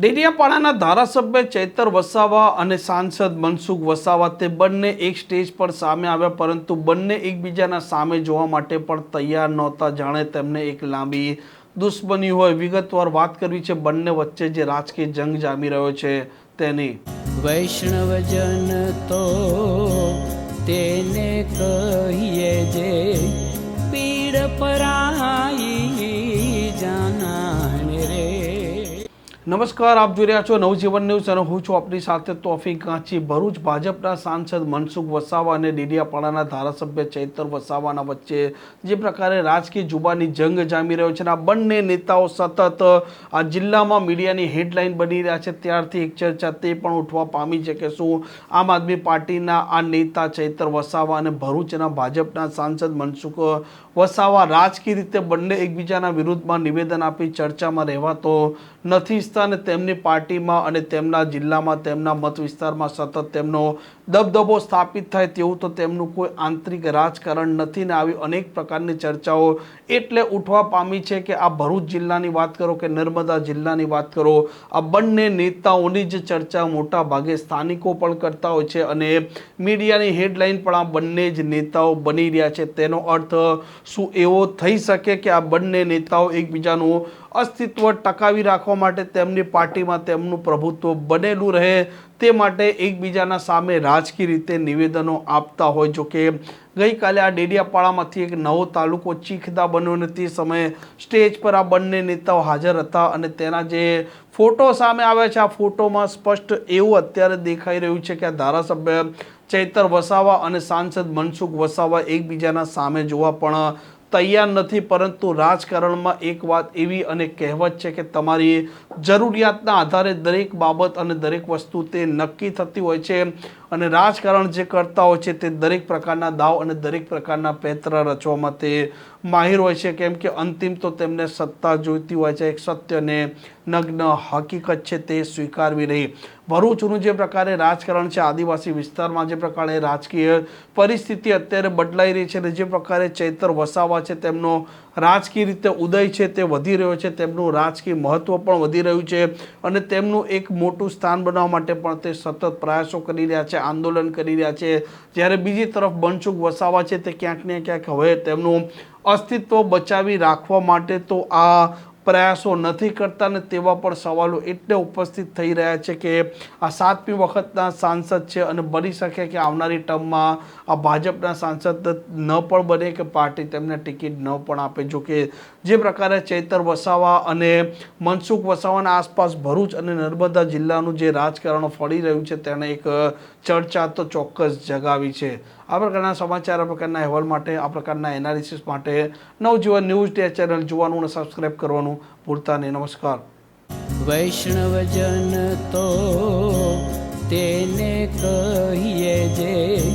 ડેડિયાપાડાના ધારાસભ્ય ચૈતર વસાવા અને સાંસદ મનસુખ વસાવા તે બંને એક સ્ટેજ પર સામે આવ્યા, પરંતુ બંને એકબીજાના સામે જોવા માટે પણ તૈયાર નહોતા. જાણે તેમને એક લાંબી દુશ્મની હોય. વિગતવાર વાત કરવી છે, બંને વચ્ચે જે રાજકીય જંગ જામી રહ્યો છે તેની. વૈષ્ણવજન તો તેને કહીએ નમસ્કાર, આપ જોઈ રહ્યા છો નવજીવન ન્યૂઝ અને હું છું આપની સાથે તોફિક કાંચી ભરૂચ. ભાજપના સાંસદ મનસુખ વસાવા અને ડેડિયાપાડાના ધારાસભ્ય ચૈતર વસાવાના વચ્ચે જે પ્રકારે રાજકીય જુબાની જંગ જામી રહ્યો છે અને આ બંને નેતાઓ સતત આ જિલ્લામાં મીડિયાની હેડલાઇન બની રહ્યા છે. ત્યારથી એક ચર્ચા તે પણ ઉઠવા પામી છે કે શું આમ આદમી પાર્ટીના આ નેતા ચૈતર વસાવા અને ભરૂચના ભાજપના સાંસદ મનસુખ વસાવા રાજકીય રીતે બંને એકબીજાના વિરુદ્ધમાં નિવેદન આપી ચર્ચામાં રહેવા તો નથી ઈચ્છતા અને તેમની પાર્ટીમાં અને તેમના જિલ્લામાં તેમના મત વિસ્તારમાં સતત તેમનો દબદબો સ્થાપિત થાય તેવું તો તેમનું કોઈ આંતરિક રાજકારણ નથી ને આવી અનેક પ્રકારની ચર્ચાઓ એટલે ઉઠવા પામી છે કે આ ભરૂચ જિલ્લાની વાત કરો કે નર્મદા જિલ્લાની વાત કરો, આ બંને નેતાઓની જ ચર્ચા મોટા ભાગે સ્થાનિકો પણ કરતા હોય છે અને મીડિયાની હેડલાઇન પણ આ બંને જ નેતાઓ બની રહ્યા છે. તેનો અર્થ શું એવો થઈ શકે કે આ બંને નેતાઓ એકબીજાનું અસ્તિત્વ ટકાવી રાખવા માટે તેમની પાર્ટીમાં તેમનું પ્રભુત્વ બનેલું રહે તે માટે એકબીજાના સામે રાજકીય રીતે નિવેદનો આપતા હોય. જો કે ગઈકાલે આ ડેડિયાપાડામાંથી એક નવો તાલુકો ચીખદા બન્યો અને તે સમયે સ્ટેજ પર આ બંને નેતાઓ હાજર હતા અને તેના જે ફોટો સામે આવ્યા છે, આ ફોટોમાં સ્પષ્ટ એવું અત્યારે દેખાઈ રહ્યું છે કે આ ધારાસભ્ય ચૈતર વસાવા અને સાંસદ મનસુખ વસાવા એકબીજાના સામે જોવા પણ તૈયાર નથી, પરંતુ રાજકારણમાં એક વાત એવી અને કહેવત છે કે તમારી જરૂરિયાતના આધારે દરેક બાબત અને દરેક વસ્તુ તે નક્કી થતી હોય છે અને રાજકારણ જે કરતા હોય છે તે દરેક પ્રકારના દાવ અને દરેક પ્રકારના પેત્ર રચવામાં તે માહિર હોય છે. કેમ કે અંતિમ તો તેમને સત્તા જોઈતી હોય છે, એક સત્યને નગ્ન હકીકત છે તે સ્વીકારવી નહીં. ભરૂચનું જે પ્રકારે રાજકારણ છે, આદિવાસી વિસ્તારમાં જે પ્રકારે રાજકીય પરિસ્થિતિ અત્યારે બદલાઈ રહી છે અને જે પ્રકારે ચૈતર વસાવા છે, તેમનો રાજકીય રીતે ઉદય છે, તે વધી રહ્યો છે, તેમનું રાજકીય મહત્વ પણ વધી રહ્યું છે અને તેમનું એક મોટું સ્થાન બનાવવા માટે પણ તે સતત પ્રયાસો કરી રહ્યા છે, આંદોલન કરી રહ્યા છે. જ્યારે બીજી તરફ બનસુખ વસાવા છે, તે ક્યાંક ને ક્યાંક હવે તેમનું અસ્તિત્વ બચાવી રાખવા માટે તો આ પ્રયાસો નથી કરતા ને તેવા પણ સવાલો એટલે ઉપસ્થિત થઈ રહ્યા છે કે આ સાતમી વખતના સાંસદ છે અને બની શકે કે આવનારી ટર્મમાં આ ભાજપના સાંસદ ન પણ બને કે પાર્ટી તેમને ટિકિટ ન પણ આપે. જો કે જે પ્રકારે ચૈતર વસાવા અને મનસુખ વસાવાના આસપાસ ભરૂચ અને નર્મદા જિલ્લાનું જે રાજકારણ ફળી રહ્યું છે તેને એક ચર્ચા તો ચોક્કસ જગાવી છે. આ પ્રકારના સમાચાર આ પ્રકારના અહેવાલ માટે, આ પ્રકારના એનાલિસિસ માટે નવજીવન ન્યૂઝ ડે ચેનલ જોવાનું અને સબસ્ક્રાઈબ કરવાનું ભૂલતા પૂરતાને નમસ્કાર. વૈષ્ણવજન તો તેને કહીએ જે